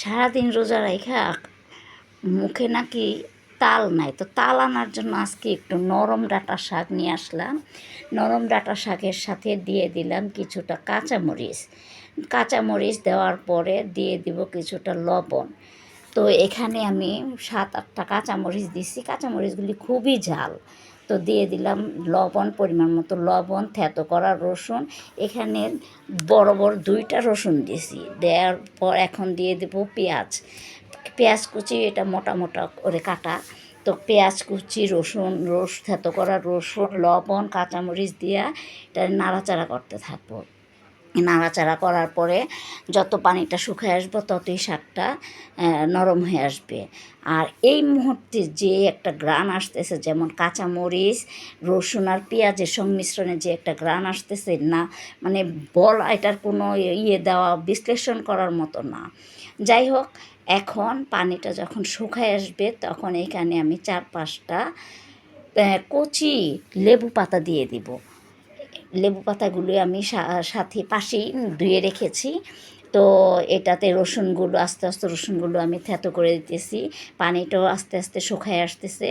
সারাদিন রোজা রাইখা মুখে নাকি তাল নাই। তো তাল আনার জন্য আজকে একটু নরম ডাঁটা শাক নিয়ে আসলাম। নরম ডাঁটা শাকের সাথে দিয়ে দিলাম কিছুটা কাঁচামরিচ। কাঁচামরিচ দেওয়ার পরে দিয়ে দিব কিছুটা লবণ। তো এখানে আমি সাত আটটা কাঁচামরিচ দিছি। কাঁচামরিচগুলি খুবই ঝাল। তো দিয়ে দিলাম লবণ, পরিমাণ মতো লবণ, থেতো করা রসুন। এখানে বড় বড় দুইটা রসুন দিয়েছি। দেওয়ার পর এখন দিয়ে দেব পেঁয়াজ। পেঁয়াজ কুচি, এটা মোটা মোটা করে কাটা। তো পেঁয়াজ কুচি, রসুন, রস, থেতো করা রসুন, লবণ, কাঁচামরিচ দিয়া এটা নাড়াচাড়া করতে থাকব। নাড়াচাড়া করার পরে যত পানিটা শুকিয়ে আসব, ততই শাকটা নরম হয়ে আসবে। আর এই মুহূর্তে যে একটা গ্রান আসতেছে, যেমন কাঁচামরিচ, রসুন আর পেঁয়াজের সংমিশ্রণে যে একটা গ্রান আসতেছে, না মানে বল, এটার কোনো ইয়ে দেওয়া, বিশ্লেষণ করার মতো না। যাই হোক, এখন পানিটা যখন শুকায় আসবে, তখন এখানে আমি চার পাঁচটা কচি লেবু পাতা দিয়ে দিব। লেবু পাতাগুলো আমি সাথে পাশেই ধুয়ে রেখেছি। তো এটাতে রসুনগুলো, আস্তে আস্তে রসুনগুলো আমি থেতো করে দিতেছি। পানিটাও আস্তে আস্তে শুকায় আসতেছে।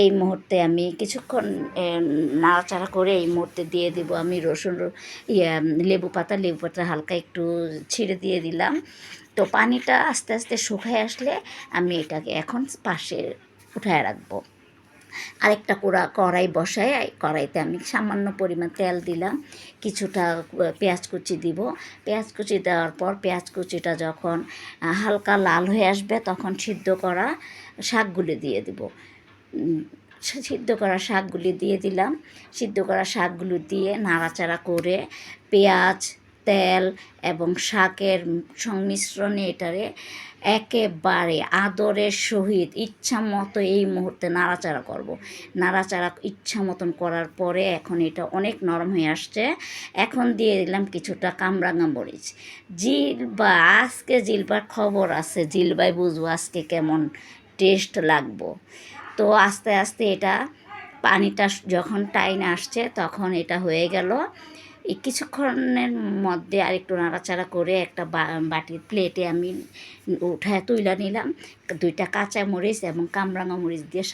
এই মুহূর্তে আমি কিছুক্ষণ নাড়াচাড়া করে এই মুহূর্তে দিয়ে দিব আমি রসুন ইয়ে লেবু পাতা। লেবু পাতা হালকা একটু ছিঁড়ে দিয়ে দিলাম। তো পানিটা আস্তে আস্তে শুকায় আসলে আমি এটাকে এখন পাশে উঠায় রাখব। আরেকটা কোড়া কড়াই বসায় কড়াইতে আমি সামান্য পরিমাণ তেল দিলাম, কিছুটা পেঁয়াজ কুচি দিব। পেঁয়াজ কুচি দেওয়ার পর পেঁয়াজ কুচিটা যখন হালকা লাল হয়ে আসবে তখন সিদ্ধ করা শাকগুলি দিয়ে দিব। সিদ্ধ করা শাকগুলি দিয়ে দিলাম। সিদ্ধ করা শাকগুলো দিয়ে নাড়াচাড়া করে পেঁয়াজ তেল এবং শাকের সংমিশ্রণে এটারে একেবারে আদরের সহিত ইচ্ছা মতো এই মুহূর্তে নাড়াচাড়া করব। নাড়াচাড়া ইচ্ছা মতন করার পরে এখন এটা অনেক নরম হয়ে আসছে। এখন দিয়ে দিলাম কিছুটা কামরাঙা মরিচ। জিলবা, আজকে জিলবার খবর আছে। জিলবাই বুঝব আজকে কেমন টেস্ট লাগবো। তো আস্তে আস্তে এটা পানিটা যখন টাইন আসছে তখন এটা হয়ে গেল। এই কিছুক্ষণের মধ্যে আর একটু নাড়াচাড়া করে একটা বাটির প্লেটে আমি উঠায় তুইলা নিলাম। দুইটা কাঁচা মরিচ এবং কামরাঙা মরিচ দিয়ে